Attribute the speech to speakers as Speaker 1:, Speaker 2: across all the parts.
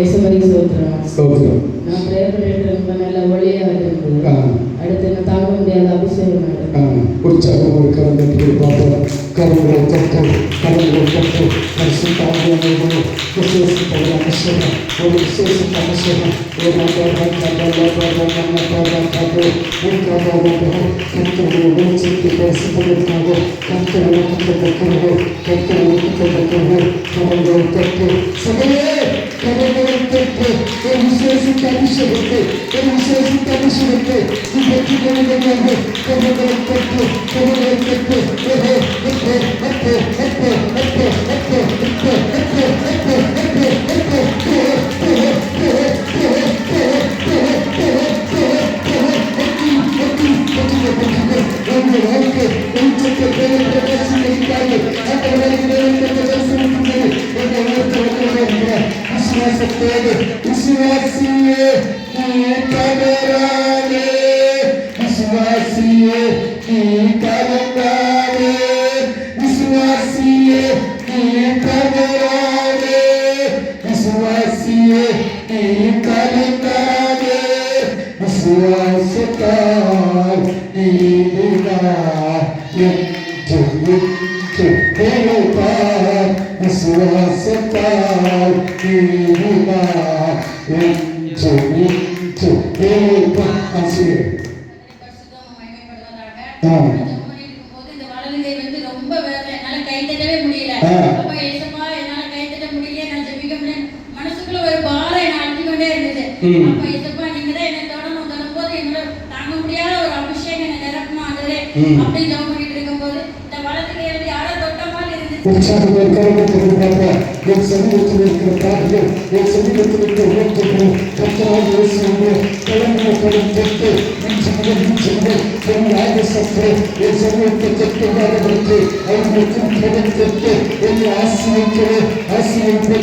Speaker 1: ஏசுமதி
Speaker 2: ஸ்தோத்திரம்.
Speaker 1: நான் ப்ரேயர் பண்ணிட்டு ரொம்ப நல்ல ஒளியாக இருந்தது. அடுத்து என்ன தாங்க முடியாத அபிஷேகம்
Speaker 2: உற்சாகம் ஒரு கரந்தட்டி பார்ப்போம் கரங்களை தட்டு கரங்களை தட்டு பரிசுத்தாவியானவர்களே, விசேஷித்த ஒரு அபிஷேகம். ஒரு விசேஷித்த அபிஷேகம். ஒரு கர்த்தருடைய வெளிச்சத்தை பரிசுத்ததற்காக கர்த்தர் இறக்கப்பட்டிருக்கிறது கர்த்தர் இறக்கப்பட்டிருக்கிறது கரங்களை தட்டு.
Speaker 3: கரகரத்தட்டு என்
Speaker 2: விசேஷித்தனி
Speaker 3: சிறப்பு என் விசேஷித்தனி சிறப்பு இதற்கு கரகரத்தட்டு கரகரத்தட்டு கரகரத்தட்டு கரகரத்தட்டு மனசுக்குள்ள ஒரு பாறை அழுத்தி கொண்டே இருந்தது. அப்ப இசப்பா நீங்க தான் என்ன தொடணும். தொடரும் போது என்னோட தாங்க முடியாத ஒரு அபிஷேகம் என்ன நிரப்பணும் ஆண்டவரே? அப்படி ஜெபம் பண்ணிட்டு இருக்கும் போது இந்த வளத்துக்கு ஏறி யாரோ தொட்ட மாதிரி இருந்துச்சு.
Speaker 2: என் சமூகத்தில் இருக்கிற பாடுகள் என் சமூகத்தில் இருக்கிற உணர்வுகள் கத்தராக இயேசு என்று கலந்து கலந்து சென்று என் ராஜசத்தை என் சமூகத்தை செட்டு நடவடிக்கை அவர்களுக்கும் பிரபஞ்சத்தை என்னை ஆசிரியர்களே ஆசிரியர்கள்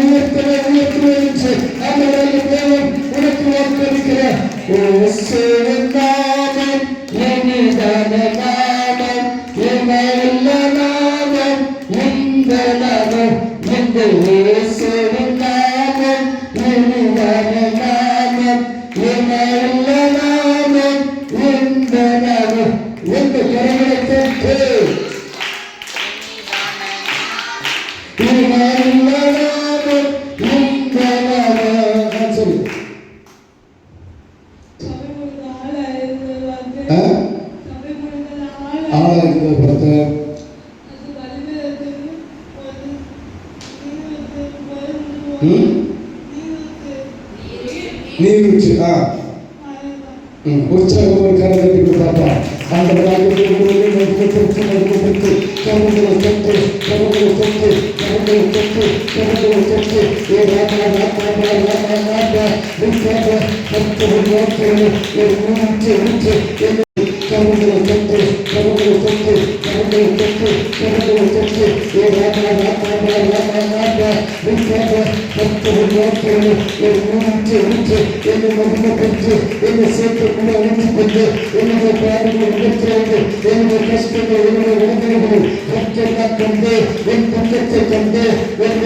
Speaker 2: അനുഭവത്തിലേക്ക് വെച്ച് നമ്മുടെ അനുഭവം ഉണക്കി ഓർത്തിരിക്കുക எனதினை தொட்டு எனதினை தொட்டு எனதினை தொட்டு எனதினை தொட்டு எனதினை தொட்டு எனதினை தொட்டு உணர்ச்சி உணர்ச்சி என்னை மகிமை பெற்று என்னை சேர்க்கக்கூடிய உணர்ச்சி பெற்று என்னுடைய பேரங்களை உணர்ச்சியார்கள் என்னுடைய கஷ்டங்கள் என்னுடைய உணர்வுகள் கஷ்டங்கள் கொண்டு என் பக்கத்தை கொண்டு என்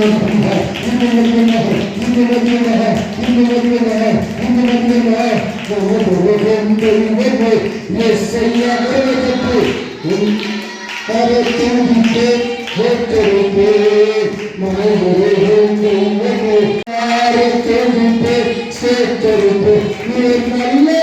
Speaker 2: होती है हिंद नदी में है हिंद नदी में है हिंद नदी में है हिंद नदी में है तो वो धोबे के उनके उनके थे ये सैया के लेके थे अरे तुम उनके वो तेरे पे मगर धोबे के उनके उनके थे अरे तुम उनके से तेरे पे ये नल्ले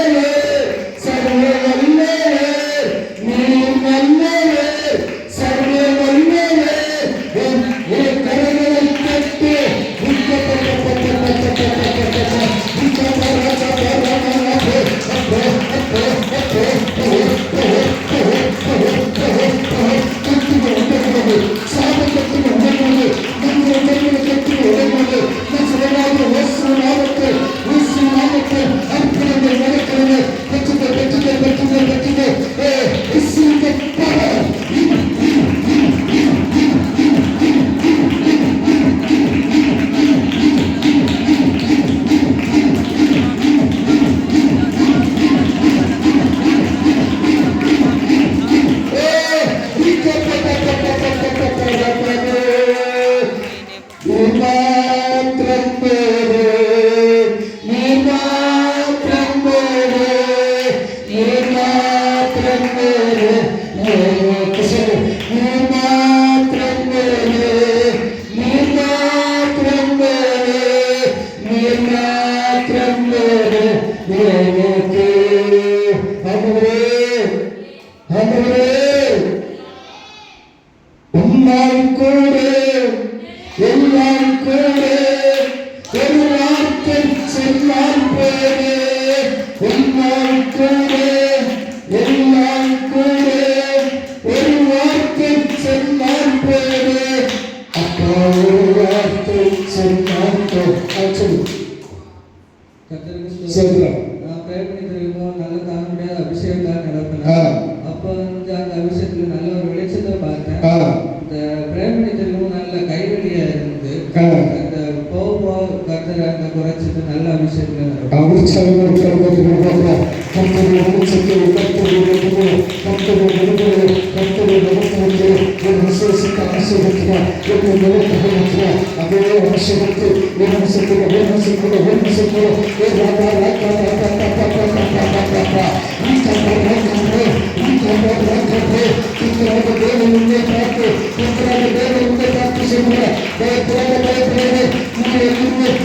Speaker 2: உம்மால் கூட எல்லாம் கூட ஒரு வார்த்தை சொன்னால் போதே உம்மால் கூட எல்லாம் கூட ஒரு வார்த்தை சொன்னால் போதே அப்பா ஒரு வார்த்தை சொன்னால் போதும்
Speaker 4: கர்த்தருக்கு
Speaker 2: சொல்றேன்.
Speaker 4: ஸ்தோத்திரம். நான் prayer பண்ணி தெரியுமோ, நல்ல தாங்க முடியாத அபிஷேகத்தால் நிரப்பினேன்.
Speaker 2: ஆ.
Speaker 4: அப்ப வந்து அந்த அபிஷேகத்துல நல்ல ஒரு வெளிச்சத்தை பார்த்தேன்.
Speaker 2: ஆ.
Speaker 4: இந்த prayer பண்ணி தெரியுமோ, நல்ல கைவலியா இருந்தது.
Speaker 2: ஆ.
Speaker 4: அந்த போக போக கர்த்தர் அந்த குறைச்சிட்டு நல்ல அபிஷேகத்துல நிரப்பினார்.
Speaker 2: உற்சாகம்
Speaker 5: Bekle bekle
Speaker 2: bekle. Yürü yürü.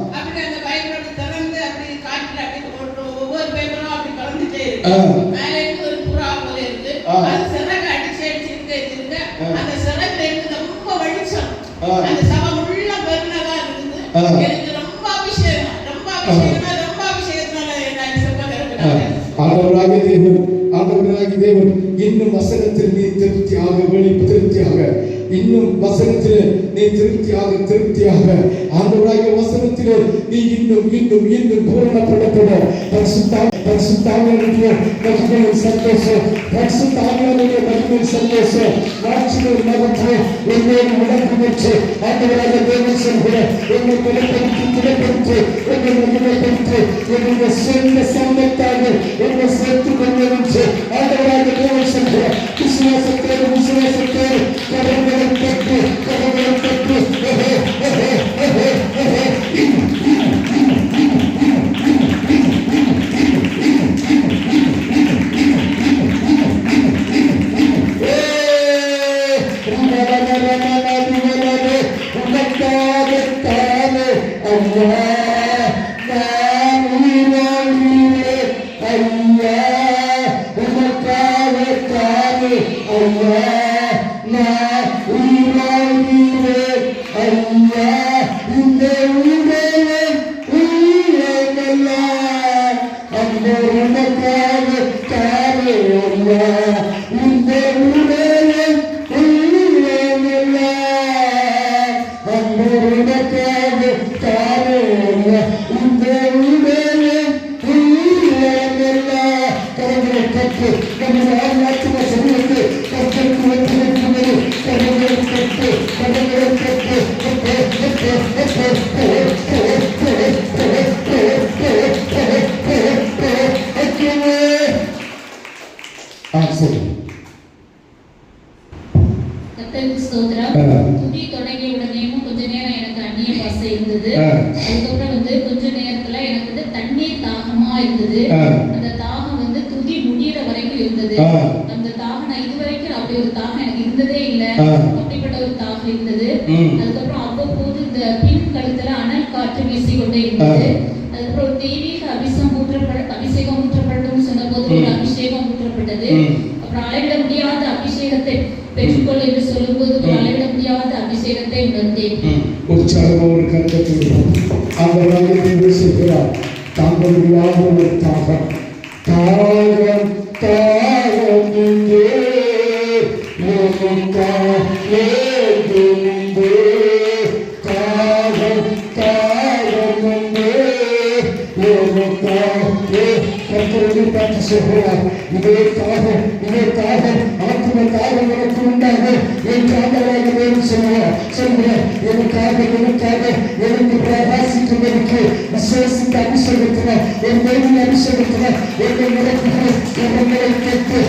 Speaker 2: com இன்னும் வசனத்தில் நீ திருப்தியாக வெளி திருப்தியாக. இன்னும் வசனத்தில் நீ திருப்தியாக திருப்தியாக. ஆண்டவராகிய வசனத்தில் நீ இன்னும் இன்னும் இன்னும் பூரணப்படப்பட பரிசுத்தா பரிசுத்தாவியானுடைய மகிமை சந்தோஷம். பரிசுத்தாவியானுடைய மகிமை சந்தோஷம். மாட்சிகள் மகத்துவ என்னோடு உடம்பு வச்சு ஆண்டவராக தேவன் சொல்கிற என்னை திடப்படுத்தி திடப்படுத்தி என்னை மகிமைப்படுத்தி என்னுடைய சொந்த சம்பத்தாக என்னை சேர்த்து கொண்டு ஆண்டவராக வந்து ஆண்டவராக தேவன் சொல்கிற விசுவாசத்தோடு விசுவாசத்தோடு கடவுளை தட்டு கடவுளை தட்டு
Speaker 6: அப்படிப்பட்ட ஒரு இருந்தது. அதுக்கப்புறம் அவ்வப்போது இந்த பின் கழுத்துல அனல் காற்று வீசிக்கொண்டே இருந்தது அதுக்கப்புறம் தெய்வீக அபிஷேகம் ஊற்றப்பட அபிஷேகம் ஒரு ஊற்றப்பட்டது. அப்புறம் அளவிட முடியாத அபிஷேகத்தை பெற்றுக்கொள் என்று சொல்லும்போது ஒரு
Speaker 2: ம்.
Speaker 6: அளவிட முடியாத அபிஷேகத்தை உணர்ந்தேன்.
Speaker 2: உற்சாகமாக ஒரு கருத்தை அந்த வகையை பேசுகிறார். தாங்க முடியாத ஒரு தாகம் தாகம் தாகம் கர்த்தரை பார்த்து சொல்கிறார் இதே தாகம் இதே தாகம் ஆத்ம தாகம் எனக்கு உண்டாக என் காதலாக வேறு சொல்லுவார் சொல்லுவார் எனக்காக எனக்காக எனக்கு பிரகாசிக்கும்படிக்கு விசேஷித்த அபிஷேகத்தினர் என் தேவி அபிஷேகத்தினர் என்னை நடத்துகிற கரங்களை கேட்டு